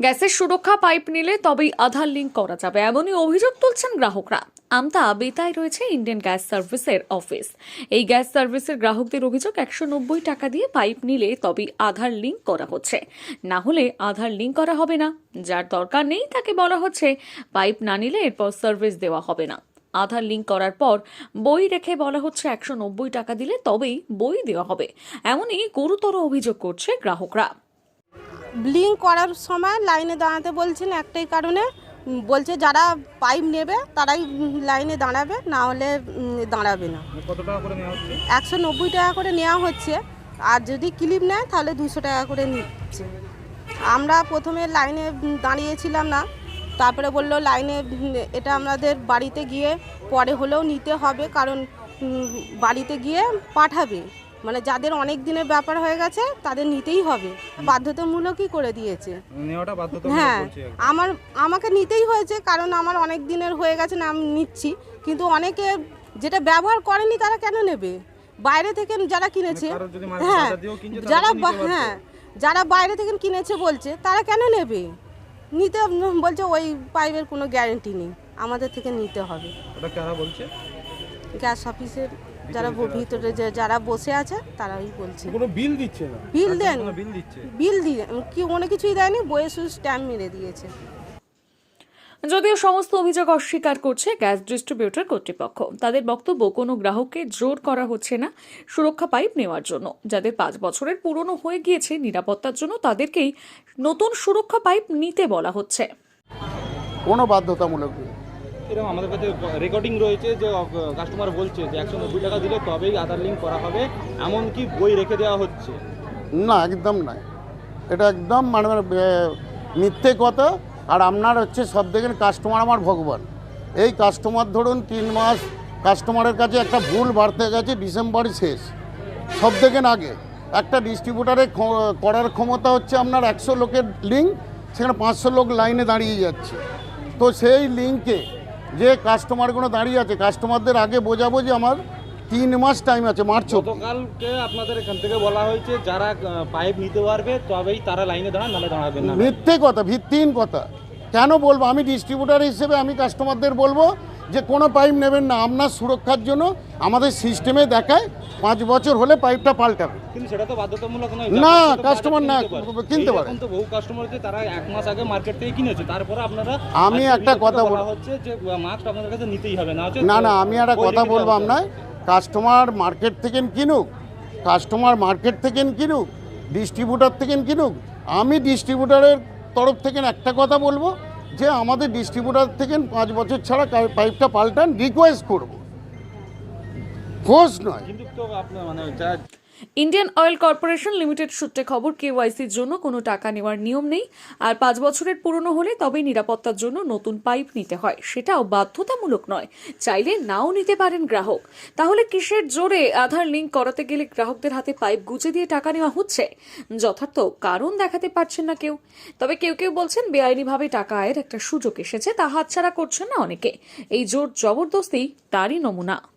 গ্যাসের সুরক্ষা পাইপ নিলে তবেই আধার লিঙ্ক করা যাবে। এমনই অভিযোগ তুলছেন গ্রাহকরা। আমতা বেতায় রয়েছে ইন্ডিয়ান গ্যাস সার্ভিসের অফিস। এই গ্যাস সার্ভিসের গ্রাহকদের অভিযোগ, একশো নব্বই টাকা দিয়ে পাইপ নিলে তবেই আধার লিঙ্ক করা হচ্ছে। না হলে আধার লিঙ্ক করা হবে না। যার দরকার নেই তাকে বলা হচ্ছে, পাইপ না নিলে এরপর সার্ভিস দেওয়া হবে না। আধার লিঙ্ক করার পর বই রেখে বলা হচ্ছে, একশো নব্বই টাকা দিলে তবেই বই দেওয়া হবে। এমনই গুরুতর অভিযোগ করছে গ্রাহকরা। ব্লিং করার সময় লাইনে দাঁড়াতে বলছেন একটাই কারণে। বলছে যারা পাইপ নেবে তারাই লাইনে দাঁড়াবে না হলে দাঁড়াবে না। কত টাকা করে নেওয়া হচ্ছে? একশো নব্বই টাকা করে নেওয়া হচ্ছে। আর যদি ক্লিপ নেয় তাহলে দুশো টাকা করে নিচ্ছে। আমরা প্রথমে লাইনে দাঁড়িয়েছিলাম না। তারপরে বলল লাইনে এটা আমাদের বাড়িতে গিয়ে পরে হলেও নিতে হবে কারণ বাড়িতে গিয়ে পাঠাবে। মানে যাদের অনেক দিনের ব্যাপার হয়ে গেছে তাদের নিতেই হবে। বাধ্যতামূলকই করে দিয়েছে। হ্যাঁ। আমার আমাকে নিতেই হয়েছে কারণ আমার অনেক দিনের হয়ে গেছে না আমি নিচ্ছি। কিন্তু অনেকে যেটা ব্যবহার করেনি তারা কেন নেবে? বাইরে থেকে যারা কিনেছে যদি মাঝে হ্যাঁ যারা। হ্যাঁ যারা বাইরে থেকে কিনেছে বলছে তারা কেন নেবে? নিতে বলছে ওই পাইপের কোনো গ্যারেন্টি নেই আমাদের থেকে নিতে হবে। ওটা কারা বলছে? গ্যাস অফিসের যারা ভিতরে যে যারা বসে আছে তারাই বলছে। কোনো বিল দিচ্ছে না? বিল দেন কোনো বিল দিচ্ছে? বিল দিয়ে কি কোনো কিছুই দেয়নি বইয়ে শুধু স্ট্যাম্প মেরে দিয়েছে। যদিও সমস্ত অভিযোগ অস্বীকার করছে গ্যাস ডিস্ট্রিবিউটর কর্তৃপক্ষ। তাদের বক্তব্য কোনো গ্রাহককে জোর করা হচ্ছে না সুরক্ষা পাইপ নেওয়ার জন্য। যাদের পাঁচ বছরের পুরনো হয়ে গিয়েছে নিরাপত্তার জন্য তাদেরকেই নতুন সুরক্ষা পাইপ নিতে বলা হচ্ছে। কোনো বাধ্যতামূলক এরকম আমাদের কাছে রেকর্ডিং রয়েছে যে কাস্টমার বলছে যে একশো নব্বই টাকা দিলে তবেই আধার লিঙ্ক করা হবে এমনকি বই রেখে দেওয়া হচ্ছে। না একদম নাই এটা একদম মানে মানে, মিথ্যে কথা। আর আপনার হচ্ছে সব দেখেন কাস্টমার আমার ভগবান। এই কাস্টমার ধরুন তিন মাস কাস্টমারের কাছে একটা ভুল বাড়তে গেছে ডিসেম্বরই শেষ। সব দেখেন আগে একটা ডিস্ট্রিবিউটারে করার ক্ষমতা হচ্ছে আপনার একশো লোকের লিঙ্ক সেখানে পাঁচশো লোক লাইনে দাঁড়িয়ে যাচ্ছে। তো সেই লিঙ্কে যে কাস্টমারগুলো দাঁড়িয়ে আছে কাস্টমারদের আগে বোঝাবো যে আমার তিন মাস টাইম আছে মার্চ। গতকালকে আপনাদের এখান থেকে বলা হয়েছে যারা পাইপ নিতে পারবে তবেই তারা লাইনে দাঁড়ান নাহলে দাঁড়াবেন না। মিথ্যে কথা ভিত্তিহীন কথা। কেন বলব? আমি ডিস্ট্রিবিউটার হিসেবে আমি কাস্টমারদের বলব যে কোনো পাইপ নেবেন না আপনার সুরক্ষার জন্য আমাদের সিস্টেমে দেখায় পাঁচ বছর হলে পাইপটা পাল্টাবে। কিন্তু সেটা তো বাধ্যতামূলক নয়। না, বাজার না, কিনতে পারে। তো বহু কাস্টমার তারা এক মাস আগে মার্কেট থেকে কিনেছে। তারপরে আপনারা আমি একটা কথা বলা হচ্ছে যে মাস্ক আপনাদের কাছে নিতেই হবে না না না আমি একটা কথা বলব আপনার। কাস্টমার মার্কেট থেকে কিনুক কাস্টমার মার্কেট থেকে কিনুক ডিস্ট্রিবিউটার থেকে কিনুক আমি ডিস্ট্রিবিউটারের তরফ থেকে একটা কথা বলব। যে আমাদের ডিস্ট্রিবিউটার থেকে পাঁচ বছর ছাড়া পাইপটা পাল্টান রিকোয়েস্ট করব। ফোর্স নয়। কিন্তু ইন্ডিয়ান অয়েল কর্পোরেশন লিমিটেড সূত্রে খবর, কেওয়াইসির জন্য কোনো টাকা নেওয়ার নিয়ম নেই। আর পাঁচ বছরের পুরনো হলে তবেই নিরাপত্তার জন্য নতুন পাইপ নিতে হয়। সেটাও বাধ্যতামূলক নয়। চাইলে নাও নিতে পারেন গ্রাহক। তাহলে কিসের জোরে আধার লিঙ্ক করাতে গেলে গ্রাহকদের হাতে পাইপ গুজে দিয়ে টাকা নেওয়া হচ্ছে? যথার্থ কারণ দেখাতে পারছেন না কেউ। তবে কেউ কেউ বলছেন, বেআইনিভাবে টাকা আয়ের একটা সুযোগ এসেছে, তা হাতছাড়া করছেন না অনেকে। এই জোর জবরদস্তি তারই নমুনা।